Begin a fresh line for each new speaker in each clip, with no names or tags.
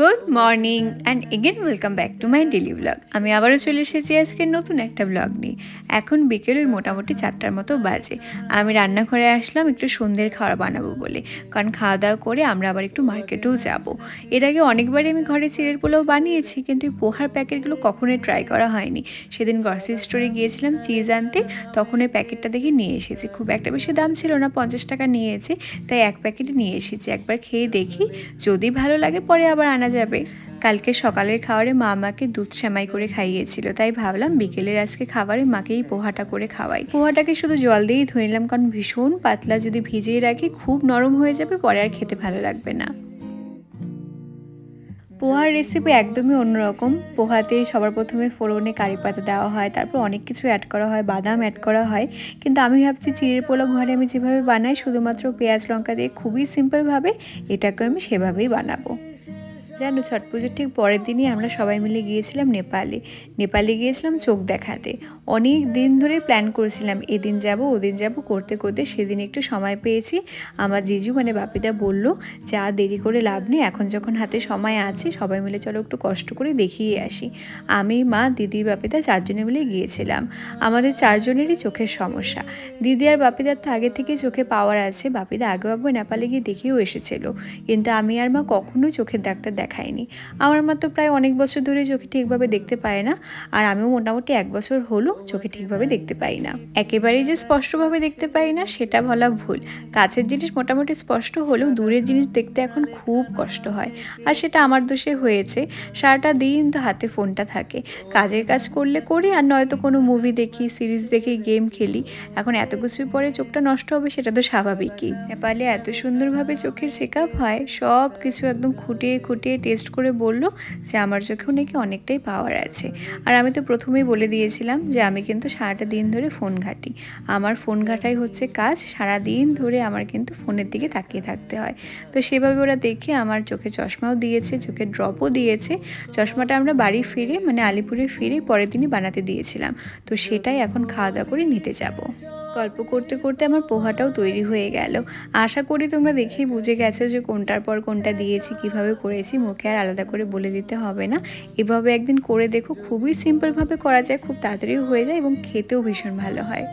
Good morning and again welcome back to my daily blog আমি আবারও চলে এসেছি আজকে নতুন একটা ব্লগ নিয়ে। এখন বিকেল ওই মোটামুটি চারটার মতো বাজে। আমি রান্নাঘরে আসলাম একটু সন্ধ্যের খাওয়া বানাবো বলে। কারণ খাওয়া দাওয়া করে আমরা আবার একটু মার্কেটেও যাব। এর আগে অনেকবারই আমি ঘরে চিড়ের পোলাও বানিয়েছি, কিন্তু এই পোহার প্যাকেটগুলো কখনোই ট্রাই করা হয়নি। সেদিন গ্রসারি স্টোরে গিয়েছিলাম চিজ আনতে, তখন ওই প্যাকেটটা দেখে নিয়ে এসেছি। খুব একটা বেশি দাম ছিল না, পঞ্চাশ টাকা নিয়েছে, তাই এক প্যাকেট নিয়ে এসেছি। একবার খেয়ে দেখি, যদি ভালো লাগে পরে আবার আনা যাবে, কালকে সকালের খাবারে মা আমাকে দুধ সেমাই করে খাইয়েছিল, তাই ভাবলাম বিকেলের আজকে খাবারে মাকেই পোহাটা করে খাওয়াই। পোহাটাকে শুধু জল দিয়েই ধুয়ে নিলাম, কারণ ভীষণ পাতলা যদি ভিজিয়ে রাখি, খুব নরম হয়ে যাবে, পরে আর খেতে ভালো লাগবে না। পোহার রেসিপি একদমই অন্যরকম। পোহাতে সবার প্রথমে ফোড়নে কারি পাতা দেওয়া হয়, তারপর অনেক কিছু অ্যাড করা হয়, বাদাম অ্যাড করা হয়। কিন্তু আমি ভাবছি চিড়ের পোলাও ঘরে আমি যেভাবে বানাই, শুধুমাত্র পেঁয়াজ লঙ্কা দিয়ে খুবই সিম্পলভাবে এটাকে আমি সেভাবেই বানাবো। জানো ছট পুজোর ঠিক পরের দিনই আমরা সবাই মিলে গিয়েছিলাম নেপালে। নেপালে গিয়েছিলাম চোখ দেখাতে। অনেক দিন ধরে প্ল্যান করেছিলাম, এদিন যাব, ওদিন যাব, করতে করতে সেদিন একটু সময় পেয়েছি। আমার জিজু মানে বাপিদা বলল, যে দেরি করে লাভ নেই, এখন যখন হাতে সময় আছে, সবাই মিলে চলো একটু কষ্ট করে দেখিয়ে আসি। আমি, মা, দিদি, বাপিদা চারজনে মিলে গিয়েছিলাম। আমাদের চারজনেরই চোখের সমস্যা। দিদি আর বাপিদার তো আগে থেকে চোখে পাওয়ার আছে। বাপিদা আগেও একবার নেপালে গিয়ে দেখিয়েও এসেছিল। কিন্তু আমি আর মা কখনোই চোখের ডাক্তার দেখাইনি আমার মা তো প্রায় অনেক বছর ধরে চোখে ঠিকভাবে দেখতে পায় না, আর আমিও মোটামুটি এক বছর হলো চোখে ঠিকভাবে দেখতে পাই না। একেবারেই যে স্পষ্টভাবে দেখতে পাই না, সেটা বলা ভুল। কাছের জিনিস মোটামুটি স্পষ্ট হলেও দূরের জিনিস দেখতে এখন খুব কষ্ট হয়। আর সেটা আমার দোষে হয়েছে। সারাটা দিন তো হাতে ফোনটা থাকে। কাজের কাজ করলে করি, আর নয়তো কোনো মুভি দেখি সিরিজ দেখি গেম খেলি। এখন এত কিছুর পরে চোখটা নষ্ট হবে, সেটা তো স্বাভাবিকই। নেপালে এত সুন্দরভাবে চোখের চেক হয় সব কিছু একদম খুঁটিয়ে খুঁটিয়ে টেস্ট করে বলল যে আমার চোখেও নাকি অনেকটাই পাওয়ার আছে। আর আমি তো প্রথমেই বলে দিয়েছিলাম যে আমি কিন্তু সারাটা দিন ধরে ফোন ঘাঁটি। আমার ফোন ঘাটাই হচ্ছে কাজ সারা দিন ধরে আমার কিন্তু ফোনের দিকে তাকিয়ে থাকতে হয়। তো সেভাবে ওরা দেখে আমার চোখে চশমাও দিয়েছে, চোখে ড্রপও দিয়েছে। চশমাটা আমরা বাড়ি ফিরে মানে আলিপুরে ফিরে পরের দিনই বানাতে দিয়েছিলাম। তো সেটাই এখন খাওয়া দাওয়া করে নিতে যাব। গল্প করতে করতে আমার পোহাটাও তৈরি হয়ে গেল। আশা করি তোমরা দেখেই বুঝে গেছো যে কোনটার পর কোনটা দিয়েছি, কীভাবে করেছি, মুখে আর আলাদা করে বলে দিতে হবে না। এভাবে একদিন করে দেখো, খুবই সিম্পলভাবে করা যায়, খুব তাড়াতাড়িও হয়ে যায় এবং খেতেও ভীষণ ভালো হয়।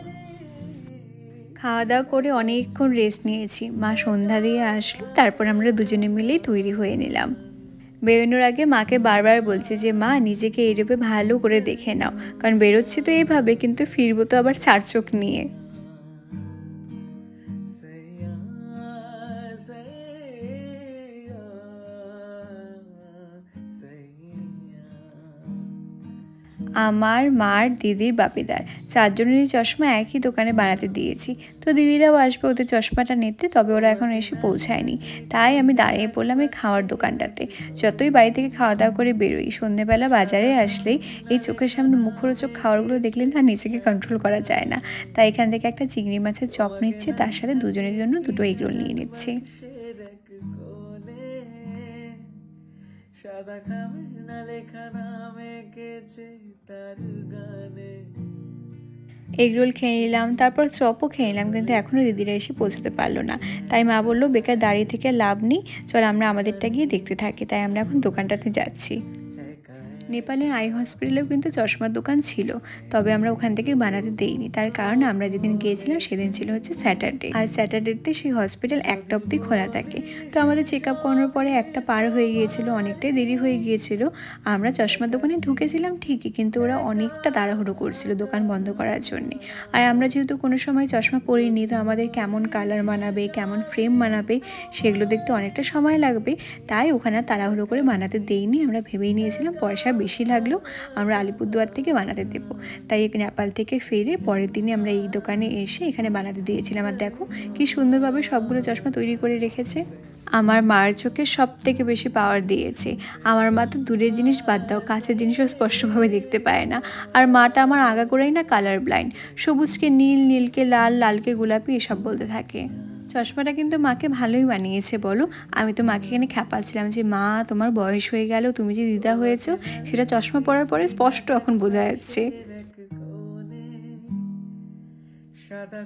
খাওয়া দাওয়া করে অনেকক্ষণ রেস্ট নিয়েছি। মা সন্ধ্যা দিয়ে আসলো, তারপর আমরা দুজনে মিলেই তৈরি হয়ে নিলাম। বেরোনোর আগে মাকে বারবার বলছে যে, মা, নিজেকে এইরূপে ভালো করে দেখে নাও। কারণ বেরোচ্ছি তো এইভাবে কিন্তু ফিরবো তো আবার চার চোখ নিয়ে। আমার মার দিদির বাপিদার। চারজনেরই চশমা একই দোকানে বানাতে দিয়েছি। তো দিদিরাও আসবে ওদের চশমাটা নিতে, তবে ওরা এখন এসে পৌঁছায়নি। তাই আমি দাঁড়িয়ে পড়লাম এই খাওয়ার দোকানটাতে। যতই বাড়ি থেকে খাওয়া দাওয়া করে বেরোই, সন্ধেবেলা বাজারে আসলেই এই চোখের সামনে মুখরোচক খাবারগুলো দেখলে না নিজেকে কন্ট্রোল করা যায় না। তাই এখান থেকে একটা চিংড়ি মাছের চপ নিচ্ছে, তার সাথে দুজনের জন্য দুটো এগরোল নিয়ে নিচ্ছে।
সাদা খামে না লেখা গানে
এগরোল খেয়ে নিলাম, তারপর চপও খেয়ে নিলাম, কিন্তু এখনও দিদিরা এসে পৌঁছতে পারল না। তাই মা বলল, বেকার দাঁড়িয়ে থেকে লাভ নেই, চল আমরা আমাদেরটা গিয়ে দেখতে থাকি। তাই আমরা এখন দোকানটাতে যাচ্ছি। নেপালের আই হসপিটালেও কিন্তু চশমার দোকান ছিল, তবে আমরা ওখান থেকে বানাতে দেইনি। তার কারণ আমরা যেদিন গিয়েছিলাম সেদিন ছিল হচ্ছে স্যাটারডে। আর স্যাটারডেতে সেই হসপিটাল একটা অবধি খোলা থাকে। তো আমাদের চেক আপ করানোর পরে একটা পার হয়ে গিয়েছিল, অনেকটাই দেরি হয়ে গিয়েছিল। আমরা চশমার দোকানে ঢুকেছিলাম ঠিকই, কিন্তু ওরা অনেকটা তাড়াহুড়ো করছিল দোকান বন্ধ করার জন্যে। আর আমরা যেহেতু কোনো সময় চশমা পরিনি, তো আমাদের কেমন কালার বানাবে কেমন ফ্রেম বানাবে সেগুলো দেখতে অনেকটা সময় লাগবে। তাই ওখানে তাড়াহুড়ো করে বানাতে দেইনি, আমরা ভেবেই নিয়েছিলাম পয়সা বেশি লাগলেও আমরা আলিপুরদুয়ার থেকে বানাতে দেব। তাই নেপাল থেকে ফিরে পরের দিনে আমরা এই দোকানে এসে এখানে বানাতে দিয়েছিলাম। আর দেখো কি সুন্দরভাবে সবগুলো চশমা তৈরি করে রেখেছে। আমার মার চোখে সব থেকে বেশি পাওয়ার দিয়েছে। আমার মা তো দূরের জিনিস বাদ দাও, কাছের জিনিসও স্পষ্টভাবে দেখতে পায় না। আর মাটা আমার আগা করেই না কালার ব্লাইন্ড সবুজকে নীল, নীলকে লাল, লালকে গোলাপি এসব বলতে থাকে। চশমাটা কিন্তু মাকে ভালোই বানিয়েছে, বলো। আমি তো মাকে এখানে খ্যাপাচ্ছিলাম যে, মা, তোমার বয়স হয়ে গেল, তুমি যে দিদা হয়েছো, সেটা চশমা পরার পরে স্পষ্ট এখন বোঝা যাচ্ছে।
সাদা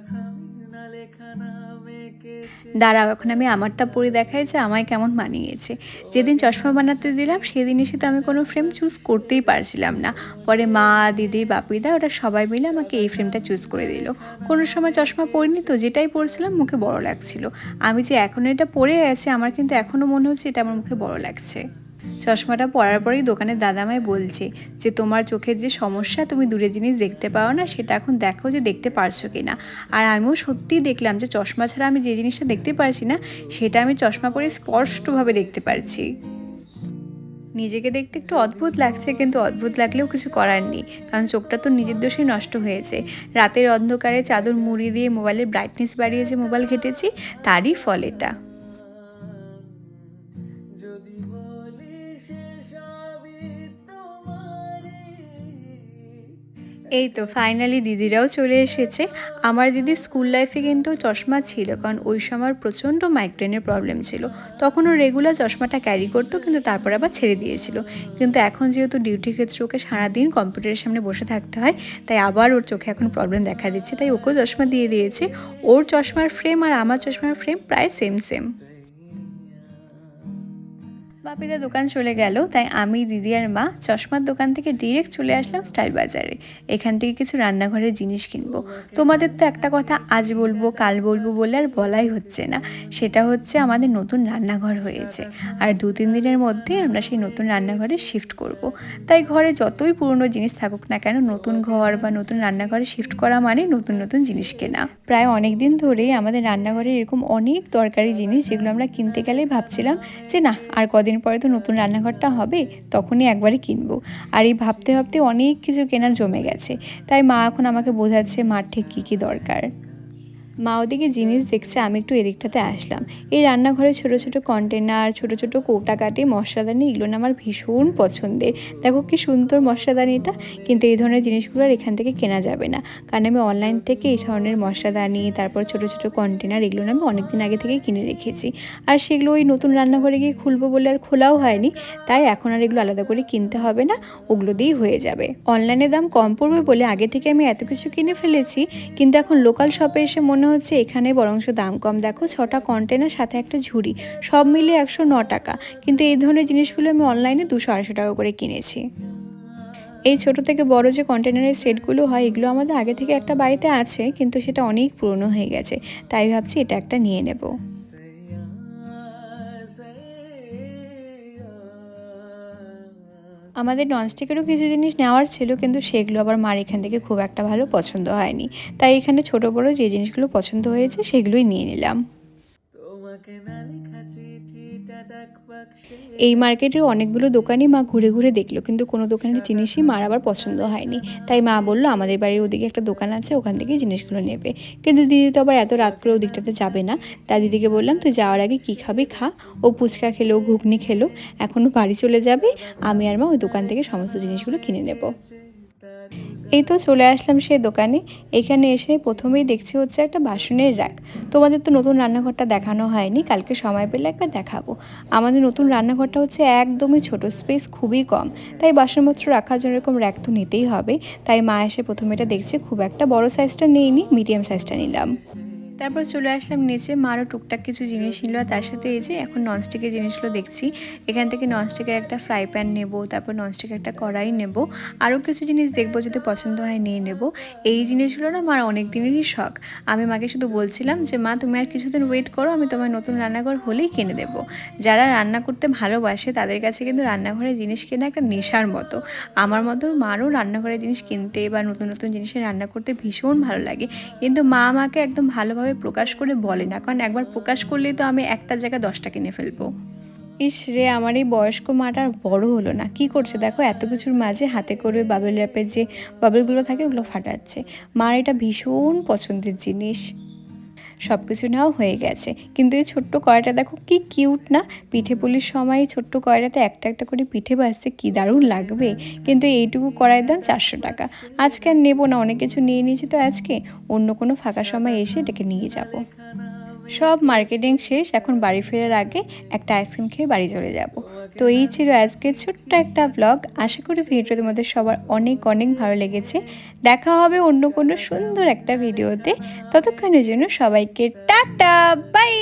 দাঁড়াও, এখন আমি আমারটা পরে দেখাই যে আমায় কেমন মানিয়েছে। যেদিন চশমা বানাতে দিলাম সেদিন এসে তো আমি কোনো ফ্রেম চুজ করতেই পারছিলাম না। পরে মা, দিদি, বাপিদা ওরা সবাই মিলে আমাকে এই ফ্রেমটা চুজ করে দিল। কোনো সময় চশমা পরিনি তো, যেটাই পরছিলাম মুখে বড় লাগছিল। আমি যে এখন এটা পরে আছি, আমার কিন্তু এখনও মনে হচ্ছে এটা আমার মুখে বড় লাগছে। চশমাটা পরার পরেই দোকানের দাদামাই বলছে যে, তোমার চোখের যে সমস্যা, তুমি দূরে জিনিস দেখতে পাও না, সেটা এখন দেখো যে দেখতে পারছ কি না আর আমিও সত্যিই দেখলাম যে, চশমা ছাড়া আমি যে জিনিসটা দেখতে পারছি না, সেটা আমি চশমা পরে স্পষ্টভাবে দেখতে পারছি। নিজেকে দেখতে একটু অদ্ভুত লাগছে, কিন্তু অদ্ভুত লাগলেও কিছু করার নেই, কারণ চোখটা তো নিজের দোষেই নষ্ট হয়েছে। রাতের অন্ধকারে চাদর মুড়ি দিয়ে মোবাইলের ব্রাইটনেস বাড়িয়ে যে মোবাইল ঘেটেছি, তারই ফল এটা। এই তো ফাইনালি দিদিরাও চলে এসেছে। আমার দিদি স্কুল লাইফে কিন্তু চশমা ছিল, কারণ ওই সময় প্রচণ্ড মাইগ্রেনের প্রবলেম ছিল। তখন ও রেগুলার চশমাটা ক্যারি করতো, কিন্তু তারপর আবার ছেড়ে দিয়েছিল। কিন্তু এখন যেহেতু ডিউটি ক্ষেত্রে ওকে সারাদিন কম্পিউটারের সামনে বসে থাকতে হয়, তাই আবার ওর চোখে এখন প্রবলেম দেখা দিচ্ছে। তাই ওকেও চশমা দিয়ে দিয়েছে। ওর চশমার ফ্রেম আর আমার চশমার ফ্রেম প্রায় সেম সেম বাপিদা দোকান চলে গেল, তাই আমি, দিদি আর মা চশমার দোকান থেকে ডিরেক্ট চলে আসলাম স্টাইল বাজারে। এখান থেকে কিছু রান্নাঘরের জিনিস কিনবো। তোমাদের তো একটা কথা আজ বলব, কাল বলব বলে আর বলাই হচ্ছে না। সেটা হচ্ছে আমাদের নতুন রান্নাঘর হয়েছে। আর দু, তিন দিনের মধ্যে আমরা সেই নতুন রান্নাঘরে শিফট করব। তাই ঘরে যতই পুরনো জিনিস থাকুক না কেন, নতুন ঘর বা নতুন রান্নাঘরে শিফট করা মানে নতুন নতুন জিনিস কেনা। প্রায় অনেক দিন ধরেই আমাদের রান্নাঘরে এরকম অনেক দরকারি জিনিস যেগুলো আমরা কিনতে গেলেই ভাবছিলাম যে না, আর কদিন পরে তো নতুন রান্নাঘরটা হবে, তখনই একবারই কিনবো। আর এই ভাবতে ভাবতে অনেক কিছু কেনার জমে গেছে। তাই মা এখন আমাকে বোঝাচ্ছে মার ঠিক কী কী দরকার। মা ওদিকে জিনিস দেখছে, আমি একটু এদিকটাতে আসলাম। এই রান্নাঘরে ছোট ছোট কন্টেনার ছোট ছোট কৌটা কাটি মশলাদানি, এগুলো না আমার ভীষণ পছন্দের। দেখো কি সুন্দর মশলাদানিটা, কিন্তু এই ধরনের জিনিসগুলো আর এখান থেকে কেনা যাবে না। কারণ আমি অনলাইন থেকে এই ধরনের মশলাদানি, তারপর ছোট ছোট কন্টেনার এগুলো আমি অনেকদিন আগে থেকেই কিনে রেখেছি। আর সেগুলো ওই নতুন রান্নাঘরে গিয়ে খুলবো বলে আর খোলাও হয়নি, তাই এখন আর এগুলো আলাদা করে কিনতে হবে না, ওগুলো দিয়েই হয়ে যাবে। অনলাইনে দাম কম পড়বে বলে আগে থেকে আমি এত কিছু কিনে ফেলেছি, কিন্তু এখন লোকাল শপে এসে মনে হচ্ছে এখানে বরংশ দাম কম। দেখো, ছটা কন্টেনার সাথে একটা ঝুড়ি, সব মিলে একশো ন টাকা। কিন্তু এই ধরনের জিনিসগুলো আমি অনলাইনে দুশো আড়াইশো টাকা করে কিনেছি। এই ছোট থেকে বড় যে কন্টেনারের সেটগুলো হয়, এগুলো আমাদের আগে থেকে একটা বাড়িতে আছে, কিন্তু সেটা অনেক পুরনো হয়ে গেছে। তাই ভাবছি এটা একটা নিয়ে নেব। আমাদের ননস্টিকেরও কিছু জিনিস নেওয়ার ছিল, কিন্তু সেগুলো আবার মার এখান থেকে খুব একটা ভালো পছন্দ হয়নি। তাই এখানে ছোট বড় যে জিনিসগুলো পছন্দ হয়েছে, সেগুলোই নিয়ে নিলাম। এই মার্কেটের অনেকগুলো দোকানই মা ঘুরে ঘুরে দেখল, কিন্তু কোনো দোকানের জিনিসই মার আবার পছন্দ হয়নি। তাই মা বলল, আমাদের বাড়ির ওদিকে একটা দোকান আছে, ওখান থেকে জিনিসগুলো নেবে। কিন্তু দিদি তো আবার এত রাত করে ওদিকটাতে যাবে না। তাই দিদিকে বললাম, তুই যাওয়ার আগে কী খাবি খা। ও ফুচকা খেলো, ঘুগনি খেলো, এখনও বাড়ি চলে যাবে। আমি আর মা ওই দোকান থেকে সমস্ত জিনিসগুলো কিনে নেব। এই তো চলে আসলাম সেই দোকানে। এখানে এসে প্রথমেই দেখছি হচ্ছে একটা বাসনের র্যাক তোমাদের তো নতুন রান্নাঘরটা দেখানো হয়নি, কালকে সময় পেলে একবার দেখাবো। আমাদের নতুন রান্নাঘরটা হচ্ছে একদমই ছোট স্পেস খুবই কম। তাই বাসনপত্র রাখার জন্য এরকম র্যাক তো নিতেই হবে। তাই মা এসে প্রথমে এটা দেখছে, খুব একটা বড় সাইজটা নিইনি মিডিয়াম সাইজটা নিলাম। তারপর চলে আসলাম নিচে। মারও টুকটাক কিছু জিনিস নিল তার সাথে এই যে এখন ননস্টিকের জিনিসগুলো দেখছি। এখান থেকে ননস্টিকের একটা ফ্রাই প্যান নেব, তারপর ননস্টিকের একটা কড়াই নেব। আরও কিছু জিনিস দেখব যদি পছন্দ হয় নিয়ে নেব। এই জিনিসগুলো না আমার অনেক দিনেরই শখ। আমি মাকে শুধু বলছিলাম যে, মা, তুমি আর কিছুদিন ওয়েট করো, আমি তোমার নতুন রান্নাঘর হলেই কিনে দেবো। যারা রান্না করতে ভালোবাসে, তাদের কাছে কিন্তু রান্নাঘরের জিনিস কেনা একটা নেশার মতো। আমার মতো মারও রান্নাঘরের জিনিস কিনতে বা নতুন নতুন জিনিসে রান্না করতে ভীষণ ভালো লাগে। কিন্তু মা আমাকে একদম ভালোভাবে প্রকাশ করে বলে না, কারণ একবার প্রকাশ করলেই তো আমি একটা জায়গায় দশটা কিনে ফেলব। ইস রে আমার এই বয়স্ক মাটা বড় হলো না। কি করছে? দেখো, এত কিছুর মাঝে হাতে করে বাবেল র্যাপের যে বাবেলগুলো থাকে, ওগুলো ফাটাচ্ছে। মার এটা ভীষণ পছন্দের জিনিস। সব কিছু নেওয়া হয়ে গেছে। কিন্তু এই ছোট্ট কয়টা দেখো কি কিউট না? পিঠে পুলির সময় এই ছোট্ট কড়াইটাতে একটা একটা করে পিঠে বাজছে, কি দারুণ লাগবে। কিন্তু এইটুকু কড়াইয়ের দাম চারশো টাকা। আজকে আর নেব না, অনেক কিছু নিয়ে নিয়েছি তো আজকে। অন্য কোনো ফাঁকা সময় এসে এটাকে নিয়ে যাব। সব মার্কেটিং শেষ, এখন বাড়ি ফেরার আগে একটা আইসক্রিম খেয়ে বাড়ি চলে যাব। তো এই ছিল আজকে ছোট্ট একটা ব্লগ আশা করি ভিডিও তোমাদের সবার অনেক অনেক ভালো লেগেছে। দেখা হবে অন্য কোনো সুন্দর একটা ভিডিওতে ততক্ষণের জন্য সবাইকে টাটা বাই